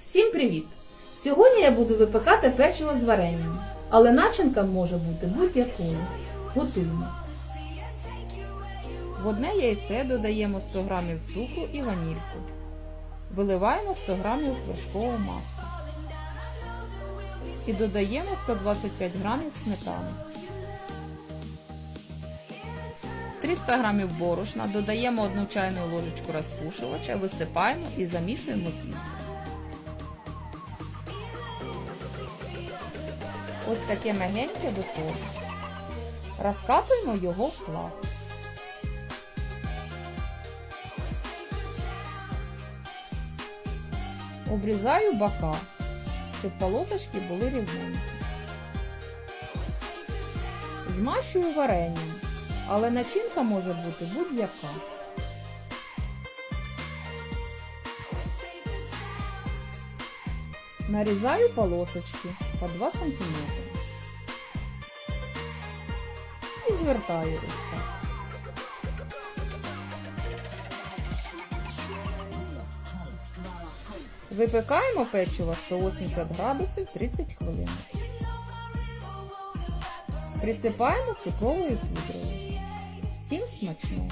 Всім привіт! Сьогодні я буду випекати печиво з варенням, але начинка може бути будь-якою. Готуємо. В одне яйце додаємо 100 г цукру і ванільку. Виливаємо 100 г вершкового масла. І додаємо 125 г сметани. 300 г борошна додаємо 1 чайну ложечку розпушувача, висипаємо і замішуємо тісто. Ось таке мягеньке готове. Розкатуємо його в пласт. Обрізаю бока, щоб полосочки були рівненькі. Змащую варенням, але начинка може бути будь-яка. Нарізаю полосочки по 2 см. І звертаю ось так. Випекаємо печиво 180 градусів 30 хвилин. Присипаємо цукровою пудрою. Всім смачного!